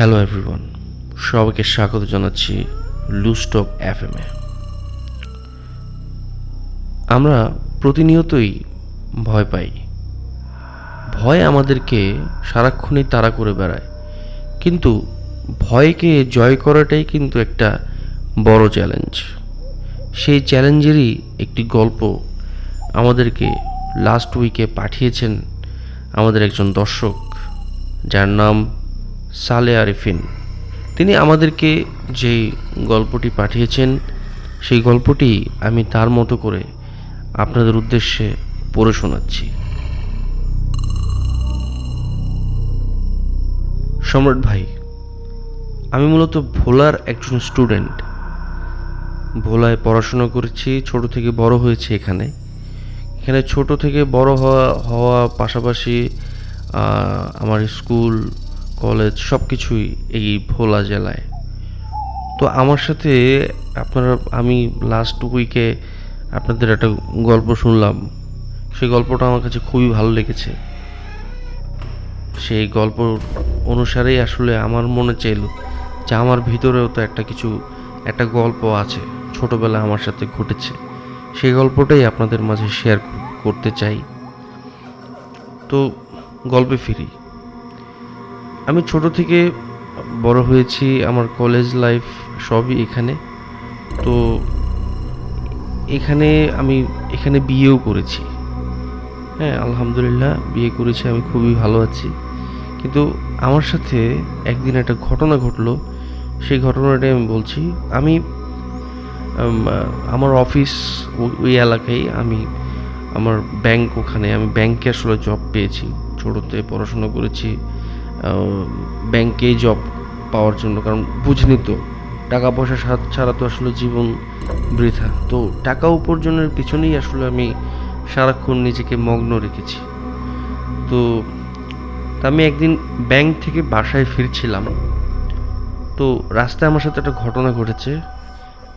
Hello everyone সবাইকে স্বাগত জানাচ্ছি লুস্টক এফ এ। আমরা প্রতিনিয়তই ভয় পাই। ভয় আমাদেরকে সারাক্ষণই তাড়া করে বেড়ায়। কিন্তু ভয়কে জয় করাটাই কিন্তু একটা বড় চ্যালেঞ্জ সেই চ্যালেঞ্জেরই একটি গল্প আমাদেরকে লাস্ট উইকে পাঠিয়েছেন আমাদের একজন দর্শক, যার নাম সালে আরিফিন। তিনি আমাদেরকে যে গল্পটি পাঠিয়েছেন, সেই গল্পটি আমি তার মতো করে আপনাদের উদ্দেশ্যে পড়ে শোনাচ্ছি। সম্রাট ভাই, আমি মূলত ভোলার একজন স্টুডেন্ট। ভোলায় পড়াশোনা করেছি, ছোট থেকে বড় হয়েছে এখানে। এখানে ছোট থেকে বড় হওয়া হওয়া পাশাপাশি আমার স্কুল কলেজ সব কিছুই এই ভোলা জেলায়। তো আমার সাথে আপনারা, আমি লাস্ট উইকে আপনাদের একটা গল্প শুনলাম। সেই গল্পটা আমার কাছে খুবই ভালো লেগেছে। সেই গল্প অনুসারেই আসলে আমার মনে চাইল যে আমার ভিতরেও তো একটা কিছু, একটা গল্প আছে ছোটবেলায় আমার সাথে ঘটেছে। সেই গল্পটাই আপনাদের মাঝে শেয়ার করতে চাই। তো গল্পে ফিরি। আমি ছোট থেকে বড় হয়েছি, আমার কলেজ লাইফ সবই এখানে। তো এখানে আমি, এখানে বিয়েও করেছি। হ্যাঁ আলহামদুলিল্লাহ, বিয়ে করেছি, আমি খুবই ভালো আছি। কিন্তু আমার সাথে একদিন একটা ঘটনা ঘটলো। সেই ঘটনাটাই আমি বলছি, আমি আমার অফিস ওই এলাকায় আমি আমার ব্যাংক ওখানে, আমি ব্যাংকে আসলে জব পেয়েছি। ছোটোতে পড়াশোনা করেছি। ব্যাংকেই জব পাওয়ার জন্য, কারণ বুঝনি তো টাকা পয়সা ছাড়া তো আসলে জীবন বৃথা। তো টাকা উপার্জনের পিছনেই আসলে আমি সারাক্ষণ নিজেকে মগ্ন রেখেছি। তা আমি একদিন ব্যাংক থেকে বাসায় ফিরছিলাম। তো রাস্তায় আমার সাথে একটা ঘটনা ঘটেছে।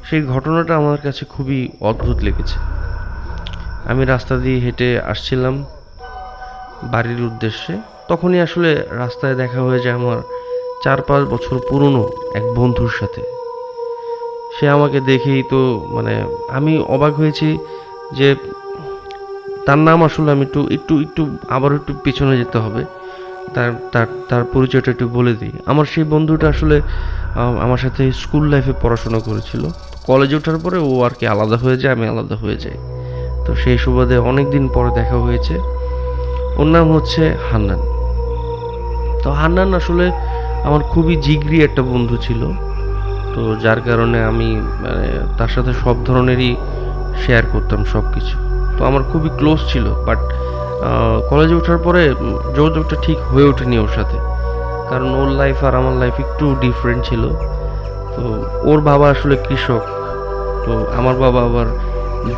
সেই ঘটনাটা আমার কাছে খুবই অদ্ভুত লেগেছে। আমি রাস্তা দিয়ে হেঁটে আসছিলাম বাড়ির উদ্দেশ্যে। তখনই আসলে রাস্তায় দেখা হয়ে যায় আমার চার পাঁচ বছর পুরনো এক বন্ধুর সাথে। সে আমাকে দেখেই তো মানে আমি অবাক হয়েছি যে তার নাম আসলে আমি একটু একটু একটু, আবার একটু পিছনে যেতে হবে। তার তার তার পরিচয়টা একটু বলে দিই। আমার সেই বন্ধুটা আসলে আমার সাথে স্কুল লাইফে পড়াশোনা করেছিল। কলেজে ওঠার পরে ও আর কি আলাদা হয়ে যায়, আমি আলাদা হয়ে যাই। তো সেই সুবাদে অনেক দিন পরে দেখা হয়েছে। ওর নাম হচ্ছে হান্নান। তো হান্নান আসলে আমার খুবই জিগরি একটা বন্ধু ছিল। তো যার কারণে আমি মানে তার সাথে সব ধরনেরই শেয়ার করতাম সব কিছু তো আমার খুবই ক্লোজ ছিল বাট কলেজে ওঠার পরে যোগাযোগটা ঠিক হয়ে ওঠেনি ওর সাথে। কারণ ওর লাইফ আর আমার লাইফ একটু ডিফারেন্ট ছিল। তো ওর বাবা আসলে কৃষক। তো আমার বাবা আবার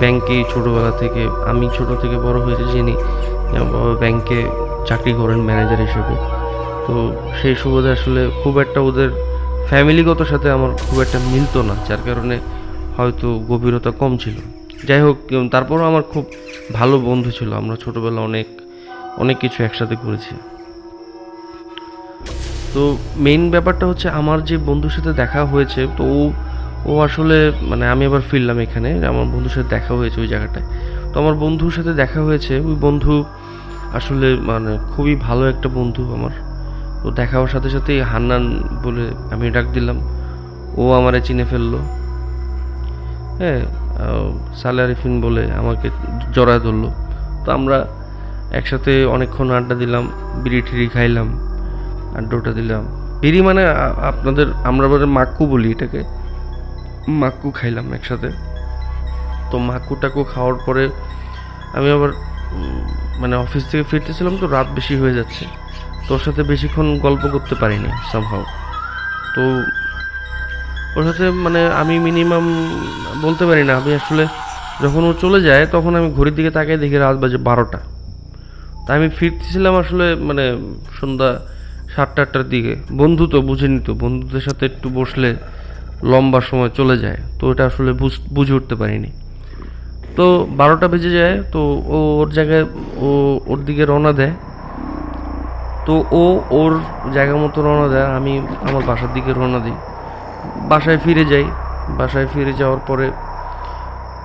ব্যাংকে ছোটোবেলা থেকে, আমি ছোট থেকে বড় হয়েছে যিনি, আমার বাবা ব্যাংকে চাকরি করেন ম্যানেজার হিসেবে। তো সেই সুবাদে আসলে খুব একটা ওদের ফ্যামিলিগত সাথে আমার খুব একটা মিলতো না, যার কারণে হয়তো গভীরতা কম ছিল। যাই হোক তারপরও আমার খুব ভালো বন্ধু ছিল। আমরা ছোটোবেলা অনেক অনেক কিছু একসাথে করেছি। তো মেইন ব্যাপারটা হচ্ছে আমার যে বন্ধুর সাথে দেখা হয়েছে, তো ও ও আসলে মানে আমি আবার ফিরলাম এখানে, আমার বন্ধুর সাথে দেখা হয়েছে ওই জায়গাটায়। তো আমার বন্ধুর সাথে দেখা হয়েছে, ওই বন্ধু আসলে মানে খুবই ভালো একটা বন্ধু আমার। তো দেখা হওয়ার সাথে সাথেই হান্নান বলে আমি ডাক দিলাম। ও আমারে চিনে ফেলল। হ্যাঁ সালে আরিফিন বলে আমাকে জড়ায় ধরলো। তো আমরা একসাথে অনেকক্ষণ আড্ডা দিলাম, বিড়ি টিড়ি খাইলাম, আড্ডাটা দিলাম। বিড়ি মানে আপনাদের, আমরা বলে মাক্কু বলি এটাকে। মাক্কু খাইলাম একসাথে। তো মাক্কু টাকু খাওয়ার পরে আমি আবার মানে অফিস থেকে ফিরতেছিলাম তো রাত বেশি হয়ে যাচ্ছে। তোর সাথে বেশিক্ষণ গল্প করতে পারিনি সামহাও তো ওর সাথে মানে আমি মিনিমাম বলতে পারি না, আমি আসলে যখন ও চলে যায়, তখন আমি ঘড়ির দিকে তাকিয়ে দেখি রাত বাজে বারোটা। তা আমি ফিরতেছিলাম আসলে মানে সন্ধ্যা সাতটা আটটার দিকে। বন্ধু তো, বুঝেনি তো, বন্ধুদের সাথে একটু বসলে লম্বা সময় চলে যায়। তো এটা আসলে বুঝ- বুঝে উঠতে পারিনি। তো বারোটা বেজে যায়, তো ও ওর জায়গায় ও ওর দিকে রওনা দেয়। তো ও ওর জায়গা মতো রওনা দেয়, আমি আমার বাসার দিকে রওনা দিই। বাসায় ফিরে যাই। বাসায় ফিরে যাওয়ার পরে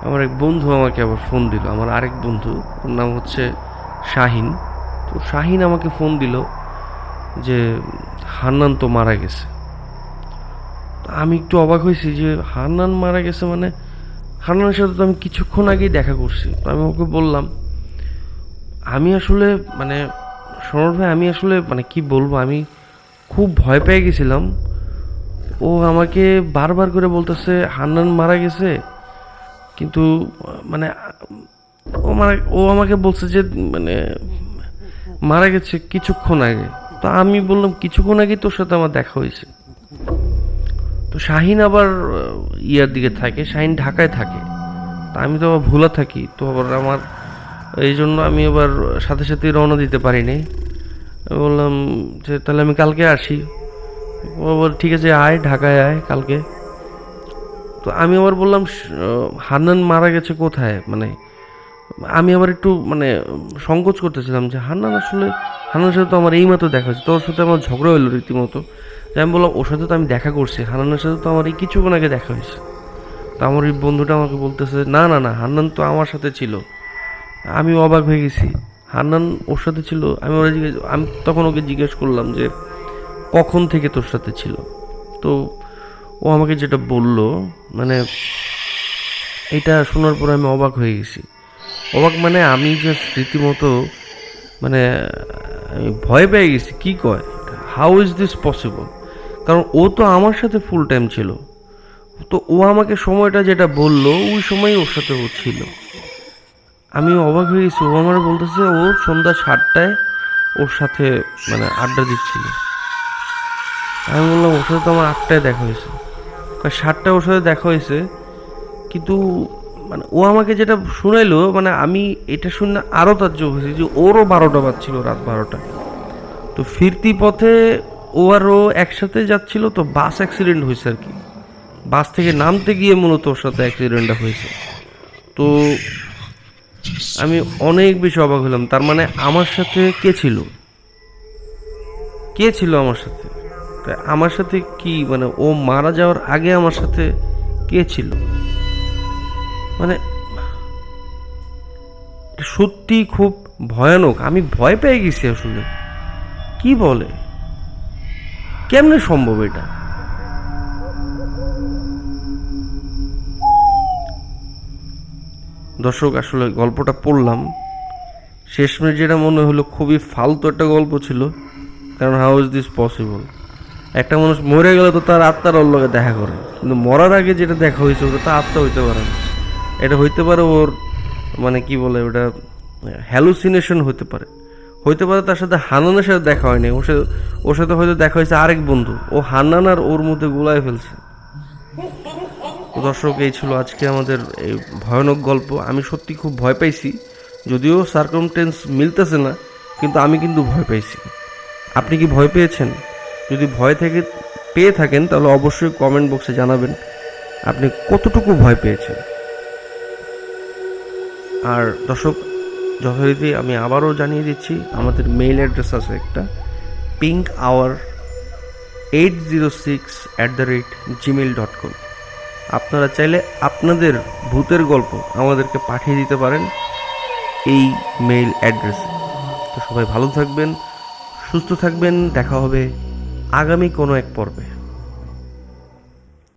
আমার এক বন্ধু আমাকে আবার ফোন দিল। আমার আরেক বন্ধু, ওর নাম হচ্ছে শাহিন। তো শাহিন আমাকে ফোন দিল যে, হান্নান তো মারা গেছে। আমি একটু অবাক হয়েছি যে, হান্নান মারা গেছে মানে হান্নানের সাথে তো আমি কিছুক্ষণ আগেই দেখা করছি। তো আমি ওকে বললাম, আমি আসলে মানে সনর ভাই, আমি আসলে মানে কি বলব, আমি খুব ভয় পেয়ে গেছিলাম। ও আমাকে বারবার করে বলতেছে, হান্নান মারা গেছে। কিন্তু মানে ও মারা ও আমাকে বলছে যে মানে মারা গেছে কিছুক্ষণ আগে। তো আমি বললাম, কিছুক্ষণ আগে তোর সাথে আমার দেখা হয়েছে। তো শাহিন আবার ইয়ার দিকে থাকে, শাহিন ঢাকায় থাকে। তা আমি তো আবার ভুলা থাকি। তো আবার আমার এই জন্য আমি আবার সাথে সাথে রওনা দিতে পারিনি। বললাম যে, তাহলে আমি কালকে আসি। ও ঠিক আছে, আয়, ঢাকায় আয় কালকে। তো আমি আবার বললাম হান্নান মারা গেছে কোথায়? মানে আমি আবার একটু মানে সংকোচ করতেছিলাম যে, হান্নান আসলে, হান্নানের সাথে তো আমার এই মাত্র দেখা হয়েছে, তোর সাথে আমার ঝগড়া হলো রীতিমতো। যে আমি বললাম, ওর সাথে তো আমি দেখা করছি, হান্নানের সাথে তো আমার এই কিছুক্ষণ আগে দেখা হয়েছে। তো আমার এই বন্ধুটা আমাকে বলতেছে, না না না, হান্নান তো আমার সাথে ছিল। আমি অবাক হয়ে গেছি। হান্নান ওর সাথে ছিল, আমি ওরা জিজ্ঞেস, আমি তখন ওকে জিজ্ঞেস করলাম যে, কখন থেকে তোর সাথে ছিল? তো ও আমাকে যেটা বলল মানে এটা শোনার পর আমি অবাক হয়ে গেছি। অবাক মানে আমি যে রীতিমতো মানে ভয় পেয়ে গেছি, কি কয়? হাউ ইজ দিস পসিবল কারণ ও তো আমার সাথে ফুল টাইম ছিল। তো ও আমাকে সময়টা যেটা বলল, ওই সময়ই ওর সাথে ও ছিল। আমি অবাক হয়ে গেছি। ও আমার বলতেছে, ও সন্ধ্যা সাতটায় ওর সাথে মানে আড্ডা দিচ্ছিল। আমি বললাম, ওর সাথে তো আমার আটটায় দেখা হয়েছে। সাতটায় ওর সাথে দেখা হয়েছে, কিন্তু মানে ও আমাকে যেটা শুনাইলো মানে আমি এটা শুনে আরও তার তাজ্জব হয়েছি যে ওরও বারোটা বাজছিল রাত বারোটা। তো ফিরতি পথে ও আর ও একসাথে যাচ্ছিল, তো বাস অ্যাক্সিডেন্ট হয়েছে আর কি। বাস থেকে নামতে গিয়ে মূলত ওর সাথে অ্যাক্সিডেন্টটা হয়েছে। তো আমি অনেক বেশি অবাক হলাম। তার মানে আমার সাথে কে ছিল? কে ছিল আমার সাথে? তা আমার সাথে কি মানে ও মারা যাওয়ার আগে আমার সাথে কে ছিল? মানে সত্যি খুব ভয়ানক। আমি ভয় পেয়ে গেছি আসলে। কি বলে? কেমনে সম্ভব এটা? দর্শক, আসলে গল্পটা পড়লাম। শেষমেশ যেটা মনে হলো খুবই ফালতু একটা গল্প ছিল, কারণ হাউ ইজ দিস পসিবল একটা মানুষ মরে গেলে তো তার আত্মার লগে দেখা করে, কিন্তু মরার আগে যেটা দেখা হয়েছে, ওটা তো আত্মা হইতে পারে না। এটা হইতে পারে ওর মানে কি বলে, ওটা হ্যালুসিনেশন হতে পারে। হইতে পারে তার সাথে হান্নানের সাথে দেখা হয়নি, ওর সাথে ওর সাথে হয়তো দেখা হয়েছে আরেক বন্ধু, ও হান্নান আর ওর মধ্যে গোলায় ফেলছে। তো দর্শক, এই ছিল আজকে আমাদের এই ভয়ানক গল্প। আমি সত্যি খুব ভয় পাইছি, যদিও সার্কমটেন্স মিলতেছে না, কিন্তু আমি কিন্তু ভয় পাইছি। আপনি কি ভয় পেয়েছেন? যদি ভয় থেকে, পেয়ে থাকেন, তাহলে অবশ্যই কমেন্ট বক্সে জানাবেন, আপনি কতটুকু ভয় পেয়েছেন। আর দর্শক, যথারীতি আমি আবারও জানিয়ে দিচ্ছি, আমাদের মেইল অ্যাড্রেস আছে একটা pink our eight zero six at the rate Gmail dot com আপনারা চাইলে আপনাদের ভূতের গল্প আমাদেরকে পাঠিয়ে দিতে পারেন এই মেইল অ্যাড্রেসে তো সবাই ভালো থাকবেন, সুস্থ থাকবেন, দেখা হবে আগামী কোনো এক পর্বে।